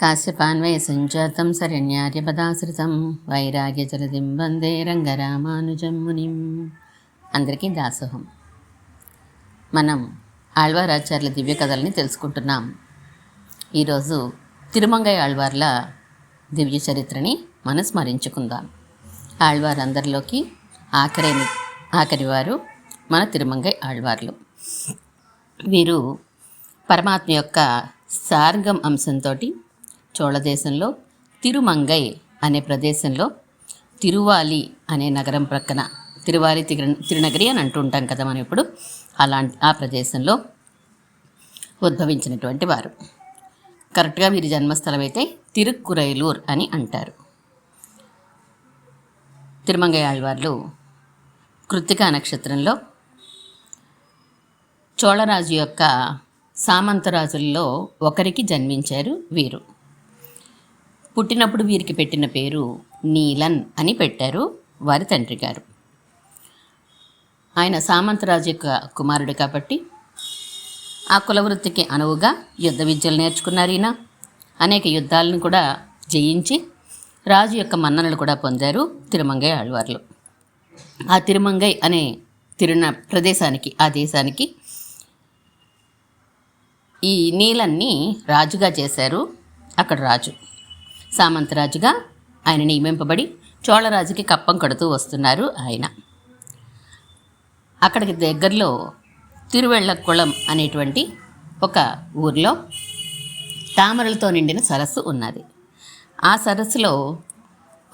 కాశ్యపాన్వయ సంజాతం శరణ్యార్యపదాశ్రితం వైరాగ్యచరదిం వందే రంగరామానుజం మునిం అందరికీ దాసోహం। మనం ఆళ్వారాచార్యుల దివ్య కథల్ని తెలుసుకుంటున్నాం। ఈరోజు తిరుమంగై ఆళ్వార్ల దివ్య చరిత్రని మనం స్మరించుకుందాం। ఆళ్వారందరిలోకి ఆఖరి ఆఖరివారు మన తిరుమంగై ఆళ్వార్లు। వీరు పరమాత్మ యొక్క సార్గం అంశంతో చోళదేశంలో తిరుమంగై అనే ప్రదేశంలో తిరువాలి అనే నగరం ప్రక్కన తిరువాలి తిరు తిరునగరి అని అంటుంటాం కదా మనం ఇప్పుడు. అలాంటి ఆ ప్రదేశంలో ఉద్భవించినటువంటి వారు. కరెక్ట్గా వీరి జన్మస్థలం అయితే తిరుక్కురైలూర్ అని అంటారు. తిరుమంగై ఆళ్వార్లు కృత్తికా నక్షత్రంలో చోళరాజు యొక్క సామంతరాజుల్లో ఒకరికి జన్మించారు వీరు. పుట్టినప్పుడు వీరికి పెట్టిన పేరు నీలన్ అని పెట్టారు వారి తండ్రి గారు. ఆయన సామంతరాజు యొక్క కుమారుడు కాబట్టి ఆ కులవృత్తికి అనువుగా యుద్ధ విద్యలు నేర్చుకున్నారు ఈయన. అనేక యుద్ధాలను కూడా జయించి రాజు యొక్క మన్ననలు కూడా పొందారు తిరుమంగై ఆళ్వార్లు. ఆ తిరుమంగై అనే తిరున ప్రదేశానికి ఆ దేశానికి ఈ నీలన్ని రాజుగా చేశారు అక్కడ రాజు. సామంతరాజుగా ఆయన నియమింపబడి చోళరాజుకి కప్పం కడుతూ వస్తున్నారు ఆయన. అక్కడికి దగ్గరలో తిరువెళ్ళకుళం అనేటువంటి ఒక ఊర్లో తామరలతో నిండిన సరస్సు ఉన్నది. ఆ సరస్సులో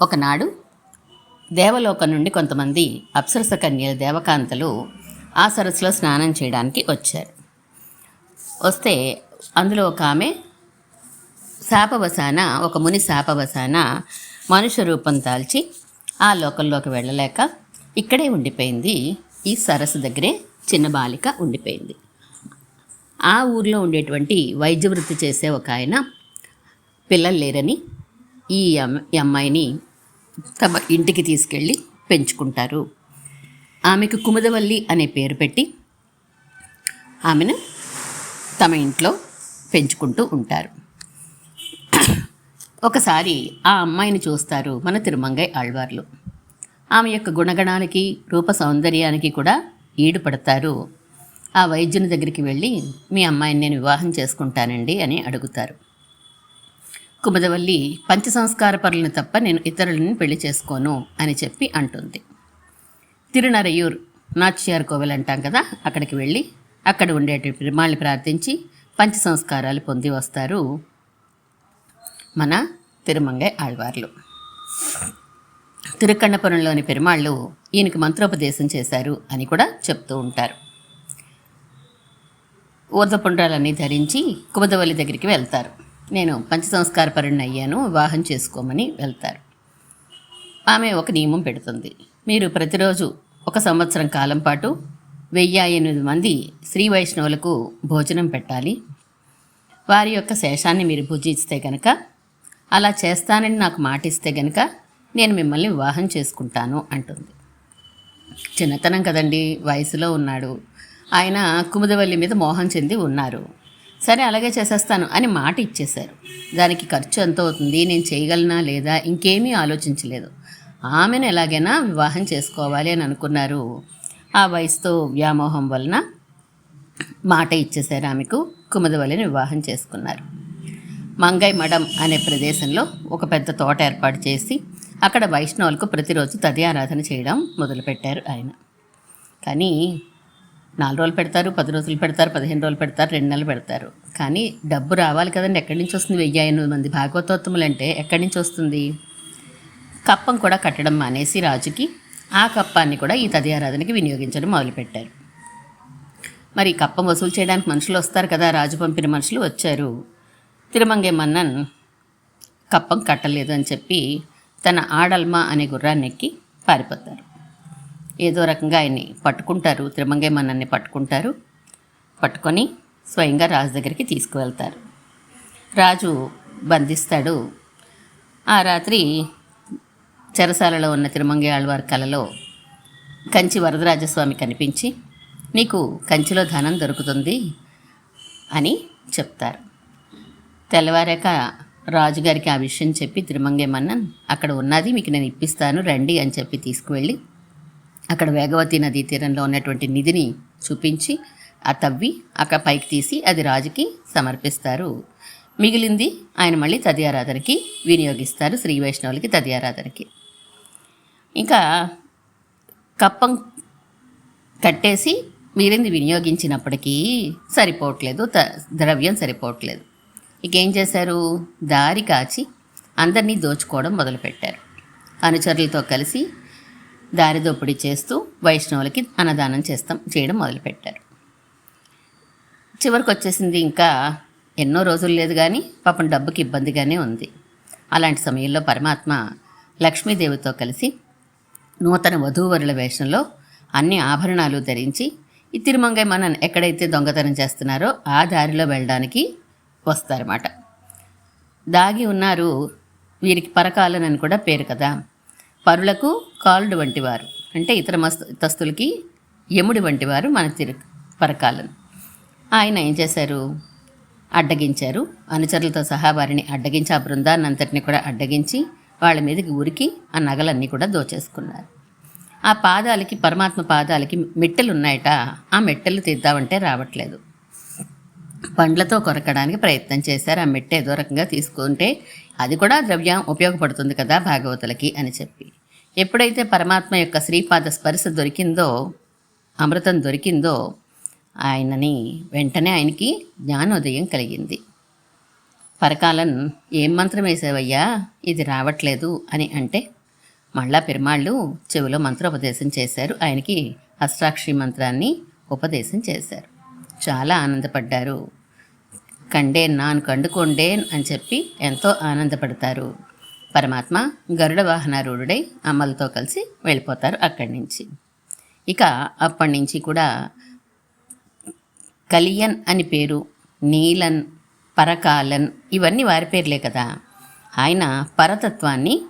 ఒకనాడు దేవలోకం నుండి కొంతమంది అప్సరస కన్యల దేవకాంతలు ఆ సరస్సులో స్నానం చేయడానికి వచ్చారు. వస్తే అందులో ఒక ఆమె శాపవశాన ఒక ముని శాపవశాన మనుష్య రూపం దాల్చి ఆ లోకంలోకి వెళ్ళలేక ఇక్కడే ఉండిపోయింది. ఈ సరస్సు దగ్గరే చిన్న బాలిక ఉండిపోయింది. ఆ ఊర్లో ఉండేటువంటి వైద్య వృత్తి చేసే ఒక ఆయన పిల్లలు లేరని ఈ ఈ అమ్మాయిని తమ ఇంటికి తీసుకెళ్ళి పెంచుకుంటారు. ఆమెకు కుముదవల్లి అనే పేరు పెట్టి ఆమెను తమ ఇంట్లో పెంచుకుంటూ ఉంటారు. ఒకసారి ఆ అమ్మాయిని చూస్తారు మన తిరుమంగై ఆళ్వార్లు. ఆమె యొక్క గుణగణాలకి రూప సౌందర్యానికి కూడా ఈడుపడతారు. ఆ వైద్యుని దగ్గరికి వెళ్ళి మీ అమ్మాయిని నేను వివాహం చేసుకుంటానండి అని అడుగుతారు. కుమదవల్లి పంచ సంస్కార పరులను తప్ప నేను ఇతరులను పెళ్ళి చేసుకోను అని చెప్పి అంటుంది. తిరునరయూర్ నాచ్యార్ కోవెల్ అంటాం కదా అక్కడికి వెళ్ళి అక్కడ ఉండేటువంటి పెరుమాళ్ళని ప్రార్థించి పంచ సంస్కారాలు పొంది వస్తారు. మన తిరుమంగై ఆళ్వార్లు. తిరుక్కన్నపురంలోని పెరుమాళ్ళు ఈయనకి మంత్రోపదేశం చేశారు అని కూడా చెప్తూ ఉంటారు. ఊర్ధపుండ్రాలన్నీ ధరించి కుమదవల్లి దగ్గరికి వెళ్తారు. నేను పంచ సంస్కార పరుణ్ణి అయ్యాను వివాహం చేసుకోమని వెళ్తారు. ఆమె ఒక నియమం పెడుతుంది. మీరు ప్రతిరోజు ఒక సంవత్సరం కాలం పాటు వెయ్యి ఎనిమిది మంది శ్రీ వైష్ణవులకు భోజనం పెట్టాలి. వారి యొక్క శేషాన్ని మీరు భుజిస్తే కనుక అలా చేస్తానని నాకు మాట ఇస్తే గనక నేను మిమ్మల్ని వివాహం చేసుకుంటాను అంటుంది. చిన్నతనం కదండి వయసులో ఉన్నాడు. ఆయన కుముదవల్లి మీద మోహం చెంది ఉన్నారు. సరే అలాగే చేసేస్తాను అని మాట ఇచ్చేశారు. దానికి ఖర్చు ఎంత అవుతుంది నేను చేయగలనా లేదా ఇంకేమీ ఆలోచించలేదు. ఆమెను ఎలాగైనా వివాహం చేసుకోవాలి అని అనుకున్నారు. ఆ వయసుతో వ్యామోహం వలన మాట ఇచ్చేశారు ఆమెకు. కుముదవల్లిని వివాహం చేసుకున్నారు. మంగై మడం అనే ప్రదేశంలో ఒక పెద్ద తోట ఏర్పాటు చేసి అక్కడ వైష్ణవులకు ప్రతిరోజు తదియారాధన చేయడం మొదలుపెట్టారు ఆయన. కానీ నాలుగు రోజులు పెడతారు పది రోజులు పెడతారు పదిహేను రోజులు పెడతారు రెండు నెలలు పెడతారు. కానీ డబ్బు రావాలి కదండి ఎక్కడి నుంచి వస్తుంది వెయ్యి ఎనిమిది మంది భాగవతోత్తములు అంటే ఎక్కడి నుంచి వస్తుంది? కప్పం కూడా కట్టడం మానేసి రాజుకి ఆ కప్పాన్ని కూడా ఈ తదియారాధనకి వినియోగించడం మొదలుపెట్టారు. మరి కప్పం వసూలు చేయడానికి మనుషులు వస్తారు కదా రాజు పంపిన మనుషులు వచ్చారు. తిరుమంగే మన్నన్ కప్పం కట్టలేదు అని చెప్పి తన ఆడల్మ అనే గుర్రాన్ని ఎక్కి పారిపోతారు. ఏదో రకంగా ఆయన్ని పట్టుకుంటారు తిరుమంగే మన్నన్ని పట్టుకుంటారు. పట్టుకొని స్వయంగా రాజు దగ్గరికి తీసుకువెళ్తారు. రాజు బంధిస్తాడు. ఆ రాత్రి చెరసాలలో ఉన్న తిరుమంగే ఆళ్వారి కలలో కంచి వరదరాజస్వామి కనిపించి నీకు కంచిలో ధనం దొరుకుతుంది అని చెప్తారు. తెల్లవారాక రాజుగారికి ఆ విషయం చెప్పి తిరుమంగేమన్నన్ అక్కడ ఉన్నది మీకు నేను ఇప్పిస్తాను రండి అని చెప్పి తీసుకువెళ్ళి అక్కడ వేగవతి నదీ తీరంలో ఉన్నటువంటి నిధిని చూపించి ఆ తవ్వి అక్కడ పైకి తీసి అది రాజుకి సమర్పిస్తారు. మిగిలింది ఆయన మళ్ళీ తదియారాధనకి వినియోగిస్తారు శ్రీ వైష్ణవులకి తదియారాధనకి. ఇంకా కప్పం కట్టేసి మిగిలింది వినియోగించినప్పటికీ సరిపోవట్లేదు త ద్రవ్యం సరిపోవట్లేదు. ఇకేం చేశారు? దారి కాచి అందరినీ దోచుకోవడం మొదలుపెట్టారు. అనుచరులతో కలిసి దారి దోపిడీ చేస్తూ వైష్ణవులకి అన్నదానం చేస్తాం చేయడం మొదలుపెట్టారు. చివరికి వచ్చేసింది ఇంకా ఎన్నో రోజులు లేదు కానీ పాపం డబ్బుకి ఇబ్బందిగానే ఉంది. అలాంటి సమయంలో పరమాత్మ లక్ష్మీదేవితో కలిసి నూతన వధూవరుల వేషంలో అన్ని ఆభరణాలు ధరించి ఈ తిరుమంగై మనం ఎక్కడైతే దొంగతనం చేస్తున్నారో ఆ దారిలో వెళ్ళడానికి వస్తారన్నమాట. దాగి ఉన్నారు వీరికి పరకాలనని కూడా పేరు కదా. పరులకు కాలుడు వంటివారు. అంటే ఇతర మస్తస్తులకి యముడి వంటివారు మన తిరు పరకాలను. ఆయన ఏం చేశారు? అడ్డగించారు. అనుచరులతో సహా వారిని అడ్డగించి ఆ బృందాన్ని అంతటిని కూడా అడ్డగించి వాళ్ళ మీదకి ఉరికి ఆ నగలన్నీ కూడా దోచేసుకున్నారు. ఆ పాదాలకి పరమాత్మ పాదాలకి మెట్టెలు ఉన్నాయట ఆ మెట్టెలు తీద్దామంటే రావట్లేదు. పండ్లతో కొరకడానికి ప్రయత్నం చేశారు. ఆ మెట్ట ఏదో రకంగా తీసుకుంటే అది కూడా ద్రవ్యం ఉపయోగపడుతుంది కదా భాగవతులకి అని చెప్పి. ఎప్పుడైతే పరమాత్మ యొక్క శ్రీపాద స్పర్శ దొరికిందో అమృతం దొరికిందో ఆయనని వెంటనే ఆయనకి జ్ఞానోదయం కలిగింది. పరకాలన్ ఏం మంత్రం వేసావయ్యా? ఇది రావట్లేదు అని అంటే మళ్ళా పెరుమాళ్ళు చెవిలో మంత్రోపదేశం చేశారు. ఆయనకి అష్టాక్షి మంత్రాన్ని ఉపదేశం చేశారు. చాలా ఆనందపడ్డారు. కండే నాను కండుకోండే అని చెప్పి ఎంతో ఆనందపడతారు. పరమాత్మ గరుడ వాహనారూఢుడై అమ్మలతో కలిసి వెళ్ళిపోతారు అక్కడి నుంచి. ఇక అప్పటి నుంచి కూడా కలియన్ అని పేరు నీలన్ పరకాలన్ ఇవన్నీ వారి పేర్లే కదా. ఆయన పరతత్వాన్ని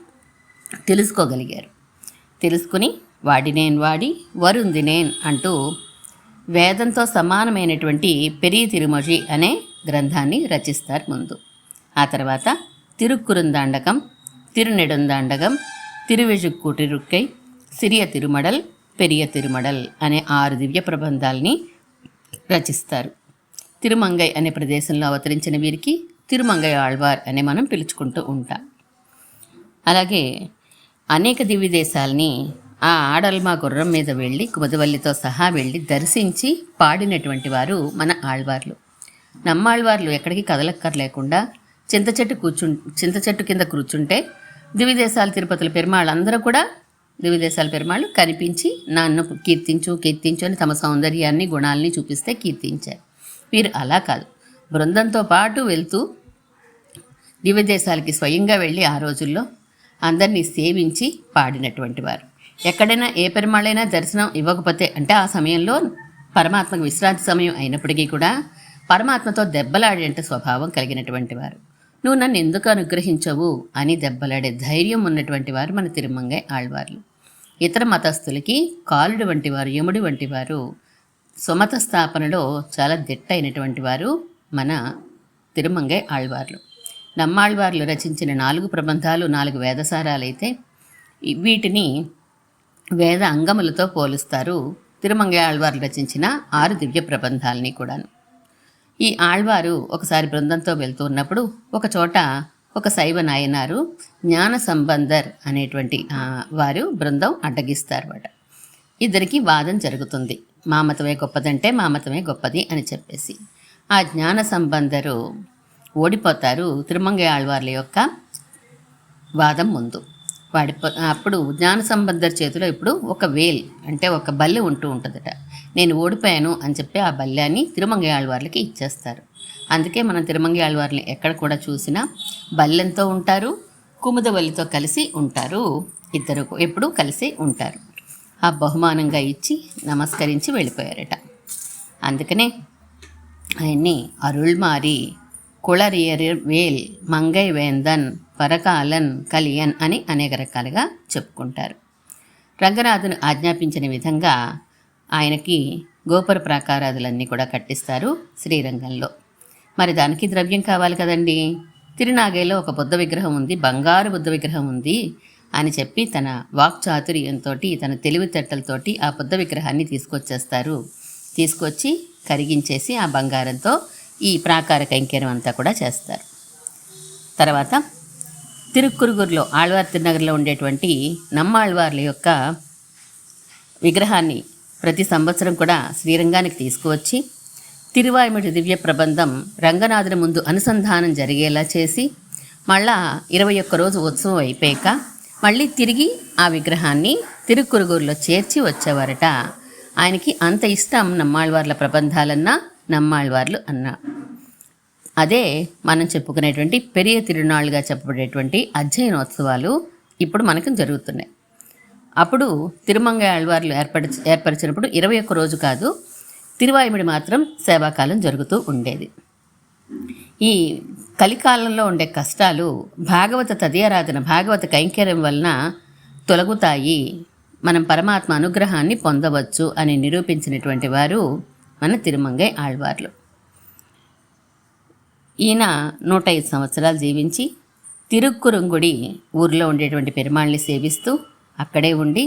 తెలుసుకోగలిగారు. తెలుసుకుని వాడినేన్ వాడి వరుందినేన్ అంటూ వేదంతో సమానమైనటువంటి పెరియ తిరుమొజి అనే గ్రంథాన్ని రచిస్తారు ముందు. ఆ తర్వాత తిరుక్కురుందాండకం తిరునెడుందాండకం తిరువెజుక్కుటిరుక్కై సిరియ తిరుమడల్ పెరియ తిరుమడల్ అనే ఆరు దివ్య ప్రబంధాల్ని రచిస్తారు. తిరుమంగై అనే ప్రదేశంలో అవతరించిన వీరికి తిరుమంగై ఆళ్వార్ అని మనం పిలుచుకుంటూ ఉంటాం. అలాగే అనేక దివ్య దేశాలని ఆ ఆడల్మా గుర్రం మీద వెళ్ళి కుమదవల్లితో సహా వెళ్ళి దర్శించి పాడినటువంటి వారు మన ఆళ్వార్లు. నమ్మాళ్వార్లు ఎక్కడికి కదలక్కర్లేకుండా చింత చెట్టు కూర్చు చింత చెట్టు కింద కూర్చుంటే దివ్య తిరుపతుల పెరుమాళ్ళు అందరూ కూడా ద్విదేశాల పెరుమాళ్ళు కనిపించి నన్ను కీర్తించు కీర్తించు అని తమ సౌందర్యాన్ని గుణాలని చూపిస్తే కీర్తించారు. వీరు అలా కాదు. బృందంతో పాటు వెళ్తూ దివ్యదేశాలకి స్వయంగా వెళ్ళి ఆ రోజుల్లో అందరినీ సేవించి పాడినటువంటి వారు. ఎక్కడైనా ఏ పెరుమాళ్ళైనా దర్శనం ఇవ్వకపోతే అంటే ఆ సమయంలో పరమాత్మకు విశ్రాంతి సమయం అయినప్పటికీ కూడా పరమాత్మతో దెబ్బలాడేంటి స్వభావం కలిగినటువంటి వారు. నువ్వు నన్ను ఎందుకు అనుగ్రహించవు అని దెబ్బలాడే ధైర్యం ఉన్నటువంటి వారు మన తిరుమంగై ఆళ్వార్లు. ఇతర మతస్థులకి కాలుడు వంటి వారు యముడు వంటి వారు సుమత స్థాపనలో చాలా దిట్టైనటువంటి వారు మన తిరుమంగై ఆళ్వార్లు. నమ్మాళ్వార్లు రచించిన నాలుగు ప్రబంధాలు నాలుగు వేదసారాలు అయితే వీటిని వేద అంగములతో పోలుస్తారు తిరుమంగై ఆళ్వారు రచించిన ఆరు దివ్య ప్రబంధాలని కూడాను. ఈ ఆళ్వారు ఒకసారి బృందంతో వెళ్తూ ఉన్నప్పుడు ఒకచోట ఒక శైవ నాయనారు జ్ఞాన సంబంధర్ అనేటువంటి వారు బృందం అడ్డగిస్తారు అనమాట ఇద్దరికి వాదం జరుగుతుంది. మా మతమే గొప్పదంటే మా మతమే గొప్పది అని చెప్పేసి. ఆ జ్ఞాన సంబంధరు ఓడిపోతారు తిరుమంగై ఆళ్వార్ల యొక్క వాదం ముందు. వాడి అప్పుడు జ్ఞాన సంబంధర్ చేతిలో ఇప్పుడు ఒక వేల్ అంటే ఒక బల్లె ఉంటూ ఉంటుందట. నేను ఓడిపోయాను అని చెప్పి ఆ బల్యాన్ని తిరుమంగై ఆళ్వార్లకి ఇచ్చేస్తారు. అందుకే మనం తిరుమంగై ఎక్కడ కూడా చూసినా బల్లెంతో ఉంటారు కుముదవల్లితో కలిసి ఉంటారు ఇద్దరు ఎప్పుడూ కలిసి ఉంటారు. ఆ బహుమానంగా ఇచ్చి నమస్కరించి వెళ్ళిపోయారట. అందుకనే ఆయన్ని అరుళ్మారి కుళరియర్ వేల్ మంగై వేందన్ పరకాలన్ కలియన్ అని అనేక రకాలుగా చెప్పుకుంటారు. రంగనాథును ఆజ్ఞాపించిన విధంగా ఆయనకి గోపుర ప్రాకారాదులన్నీ కూడా కట్టిస్తారు శ్రీరంగంలో. మరి దానికి ద్రవ్యం కావాలి కదండి? తిరునాగేలో ఒక బుద్ధ విగ్రహం ఉంది బంగారు బుద్ధ విగ్రహం ఉంది అని చెప్పి తన వాక్చాతుర్యంతో తన తెలివితేటలతోటి ఆ బుద్ధ విగ్రహాన్ని తీసుకొచ్చేస్తారు. తీసుకొచ్చి కరిగించేసి ఆ బంగారంతో ఈ ప్రాకార కైంకర్యం అంతా కూడా చేస్తారు. తర్వాత తిరుక్కురుగురులో ఆళ్వార్ తిరునగర్లో ఉండేటువంటి నమ్మాళ్వార్ల యొక్క విగ్రహాన్ని ప్రతి సంవత్సరం కూడా శ్రీరంగానికి తీసుకువచ్చి తిరువాయుమిటి దివ్య ప్రబంధం రంగనాథుని ముందు అనుసంధానం జరిగేలా చేసి మళ్ళా ఇరవై ఒక్క రోజు ఉత్సవం అయిపోయాక మళ్ళీ తిరిగి ఆ విగ్రహాన్ని తిరుక్కురుగురులో చేర్చి వచ్చేవారట. ఆయనకి అంత ఇష్టం నమ్మాళ్వార్ల ప్రబంధాలన్నా నమ్మాళ్వార్లు అన్నా. అదే మనం చెప్పుకునేటువంటి పెరియ తిరునాళ్ళుగా చెప్పబడేటువంటి అధ్యయనోత్సవాలు ఇప్పుడు మనకు జరుగుతున్నాయి. అప్పుడు తిరుమంగ ఆళ్వార్లు ఏర్పడి ఏర్పరిచినప్పుడు ఇరవై ఒక్క రోజు కాదు తిరువాయుమిడి మాత్రం సేవాకాలం జరుగుతూ ఉండేది. ఈ కలికాలంలో ఉండే కష్టాలు భాగవత తదియారాధన భాగవత కైంకర్యం వలన తొలగుతాయి. మనం పరమాత్మ అనుగ్రహాన్ని పొందవచ్చు అని నిరూపించినటువంటి వారు మన తిరుమంగై ఆళ్వార్లు ఈయన నూట ఐదు సంవత్సరాలు జీవించి తిరుక్కురంగుడి ఊర్లో ఉండేటువంటి పెరుమాళ్ళని సేవిస్తూ అక్కడే ఉండి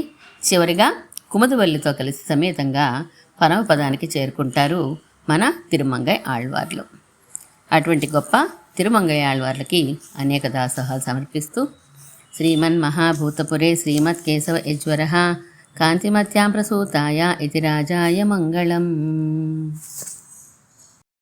చివరిగా కుముదవల్లితో కలిసి సమేతంగా పరమపదానికి చేరుకుంటారు మన తిరుమంగై ఆళ్వార్లు. అటువంటి గొప్ప తిరుమంగై ఆళ్వార్లకి అనేక దాసోహాలు సమర్పిస్తూ శ్రీమన్ మహాభూతపురే శ్రీమత్ కేశవ యజ్వర కాంతిమత్యాం ప్రసూతాయ ఇది రాజాయ మంగళం.